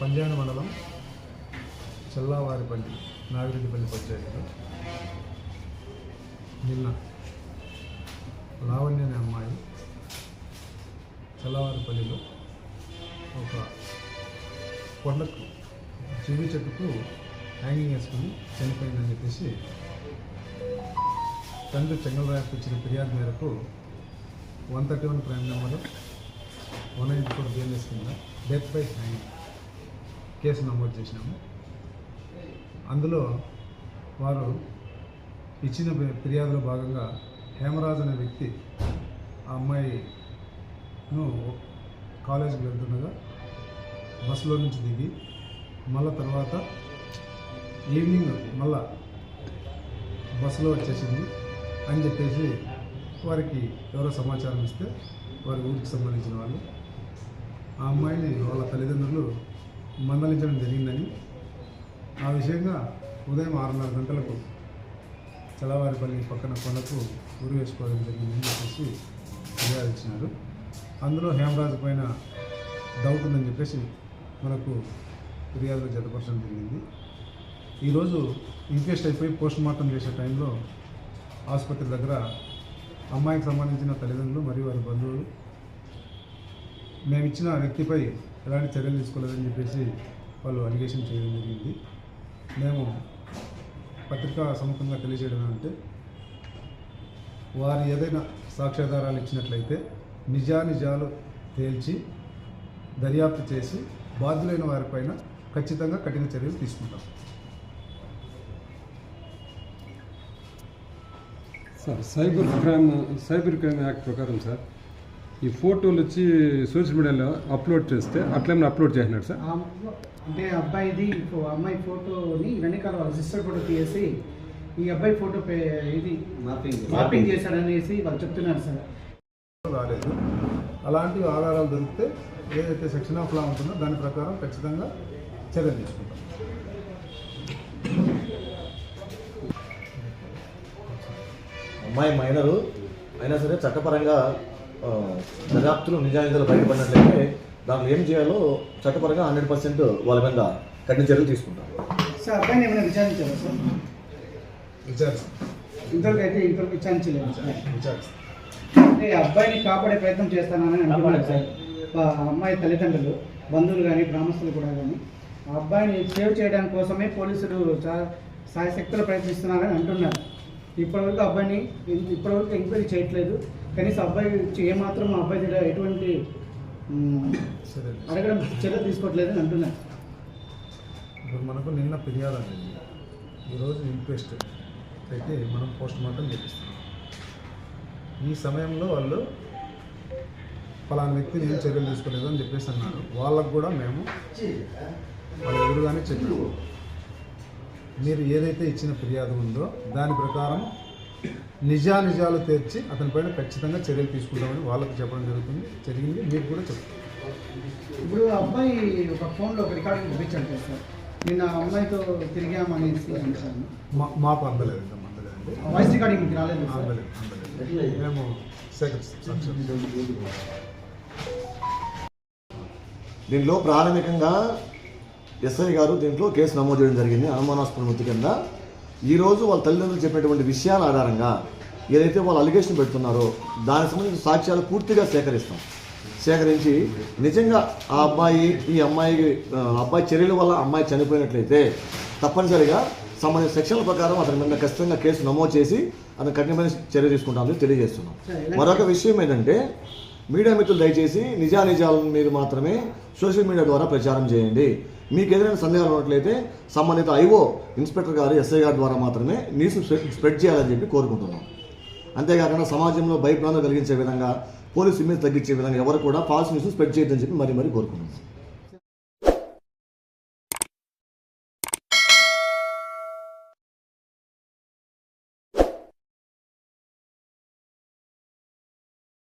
పెద్దాయన మండలం చల్లావారిపల్లి నాగిరెడ్డిపల్లి పంచాయతీలో నిన్న లావణ్య అనే అమ్మాయి చల్లవారిపల్లిలో ఒక కొండకు చెవి చెట్టుకు హ్యాంగింగ్ వేసుకుని చనిపోయిందని చెప్పేసి తండ్రి చెంగలరాయకు ఇచ్చిన ఫిర్యాదు మేరకు one thirty one crime number one ninety four BNS కింద డెత్ బై హ్యాంగ్ కేసు నమోదు చేసినాము. అందులో వారు ఇచ్చిన ఫిర్యాదులో భాగంగా హేమరాజ్ అనే వ్యక్తి ఆ అమ్మాయిను కాలేజీకి వెళ్తుండగా బస్సులో నుంచి దిగి మళ్ళా తర్వాత ఈవినింగ్ మళ్ళా బస్సులో వచ్చేసింది అని చెప్పేసి వారికి ఎవరో సమాచారం ఇస్తే వారి ఊరికి సంబంధించిన వాళ్ళు. ఆ అమ్మాయిని వాళ్ళ తల్లిదండ్రులు మందలించడం జరిగిందని ఆ విషయంగా ఉదయం ఆరున్నర గంటలకు చలవారిపల్లి పక్కన కొండకు ఊరు వేసుకోవడం జరిగిందని చెప్పేసి ఫిర్యాదు ఇచ్చినారు. అందులో హేమరాజు పైన డౌట్ ఉందని చెప్పేసి మనకు ఫిర్యాదులు జతపరచడం జరిగింది. ఈరోజు ఇంక్వెస్ట్ అయిపోయి పోస్ట్ మార్టం చేసే టైంలో ఆసుపత్రి దగ్గర అమ్మాయికి సంబంధించిన తల్లిదండ్రులు మరియు వారి బంధువులు. మేము ఇచ్చిన వ్యక్తిపై ఎలాంటి చర్యలు తీసుకోలేదని చెప్పేసి వాళ్ళు అలిగేషన్ చేయడం జరిగింది. మేము పత్రికా సముఖంగా తెలియజేయడం అంటే వారు ఏదైనా సాక్ష్యాధారాలు ఇచ్చినట్లయితే నిజానిజాలు తేల్చి దర్యాప్తు చేసి బాధ్యులైన వారిపైన ఖచ్చితంగా కఠిన చర్యలు తీసుకుంటాం. Sir cyber crime cyber crime act ప్రకారం సార్ ఈ ఫోటోలు వచ్చి సోషల్ మీడియాలో అప్లోడ్ చేస్తే అట్లేమైనా అప్లోడ్ చేసినాడు సార్. అంటే అబ్బాయిది అమ్మాయి ఫోటోని వెనకాల వాళ్ళ సిస్టర్ ఫోటో తీసి ఈ అబ్బాయి ఫోటో పే- ఇది మార్పింగ్ చేశాడనేసి వాళ్ళు చెప్తున్నారు సార్. రాలేదు. అలాంటి ఆధారాలు దొరికితే ఏదైతే సెక్షన్ ఆఫ్ లా ఉంటుందో దాని ప్రకారం ఖచ్చితంగా చర్యలు తీసుకుంటాం. అమ్మాయి మైనరు అయినా సరే చట్టపరంగా దర్యాప్తులు నిజానిజాలు బయటపడినట్లయితే దాంట్లో ఏం చేయాలో చట్టపరంగా హండ్రెడ్ పర్సెంట్ వాళ్ళ మీద కఠిన చర్యలు తీసుకుంటాం సార్ అబ్బాయిని ఏమైనా విచారించారా సార్? విచారిస్తాం. ఇంతవరకు అయితే ఇంతవరకు విచారించలేదు సార్. విచారిస్తాం. అంటే అబ్బాయిని కాపాడే ప్రయత్నం చేస్తానని అంటున్నారు సార్. ఆ అమ్మాయి తల్లిదండ్రులు బంధువులు కానీ గ్రామస్తులు కూడా కానీ ఆ అబ్బాయిని సేవ్ చేయడానికి కోసమే పోలీసులు చాలా సాయశక్తులు ప్రయత్నిస్తున్నారని అంటున్నారు. ఇప్పటివరకు అబ్బాయిని ఇప్పటివరకు ఎంక్వైరీ చేయట్లేదు. కనీసం అబ్బాయి ఏమాత్రం ఆ అబ్బాయి దగ్గర ఎటువంటి మ్, చర్యలు అడగడం చర్య తీసుకోవట్లేదని అంటున్నారు ఇప్పుడు మనకు నిన్న ఫిర్యాదు అనేది ఈరోజు ఇంక్వెస్ట్ అయితే మనం పోస్ట్ మార్టం చేపిస్తాం ఈ సమయంలో వాళ్ళు ఫలానా వ్యక్తిని ఏం చర్యలు తీసుకోలేదు అని చెప్పేసి అన్నారు. వాళ్ళకు కూడా మేము వాళ్ళ ఎదురుగానే చెప్పాము మీరు ఏదైతే ఇచ్చిన ఫిర్యాదు ఉందో దాని ప్రకారం నిజానిజాలు తెర్చి అతనిపైన ఖచ్చితంగా చర్యలు తీసుకుంటామని వాళ్ళకి చెప్పడం జరుగుతుంది జరిగింది మీకు కూడా చెప్తాం ఇప్పుడు ఆ అబ్బాయి ఒక ఫోన్లో ఒక రికార్డింగ్ చూపించాడు సార్. నిన్న ఆ అమ్మాయితో తిరిగామనేసి అంటాను మా మాకు అందలేదు అందలేదండి. వాయిస్ రికార్డింగ్ మీకు రాలేదు సార్. అందలేదు అందలేదు. మేము దీనిలో ప్రాథమికంగా ఎస్ఐ గారు దీంట్లో కేసు నమోదు చేయడం జరిగింది. అనుమానాస్పద మృతి కింద. ఈరోజు వాళ్ళ తల్లిదండ్రులు చెప్పినటువంటి విషయాల ఆధారంగా ఏదైతే వాళ్ళు అలిగేషన్ పెడుతున్నారో దానికి సంబంధించిన సాక్ష్యాలు పూర్తిగా సేకరిస్తాం. సేకరించి నిజంగా ఆ అబ్బాయి ఈ అమ్మాయి అబ్బాయి చర్యల వల్ల అమ్మాయి చనిపోయినట్లయితే తప్పనిసరిగా సంబంధించిన సెక్షన్ల ప్రకారం అతని మీద ఖచ్చితంగా కేసు నమోదు చేసి అతను కఠినమైన చర్య తీసుకుంటామని తెలియజేస్తున్నాం. మరొక విషయం ఏంటంటే మీడియా మిత్రులు దయచేసి నిజానిజాలను మీరు మాత్రమే సోషల్ మీడియా ద్వారా ప్రచారం చేయండి. మీకు ఏదైనా సందేహాలు ఉన్నట్లయితే సంబంధిత ఐఓ ఇన్స్పెక్టర్ గారు ఎస్ఐ గారి ద్వారా మాత్రమే న్యూస్ స్ప్రెడ్ చేయాలని చెప్పి కోరుకుంటున్నాం. అంతేకాకుండా సమాజంలో భయభ్రాంతులు కలిగించే విధంగా పోలీస్ ఇమేజ్ తగ్గించే విధంగా ఎవరు కూడా ఫాల్స్ న్యూస్ స్ప్రెడ్ చేయొద్దని చెప్పి మరీ మరీ కోరుకుంటున్నాం.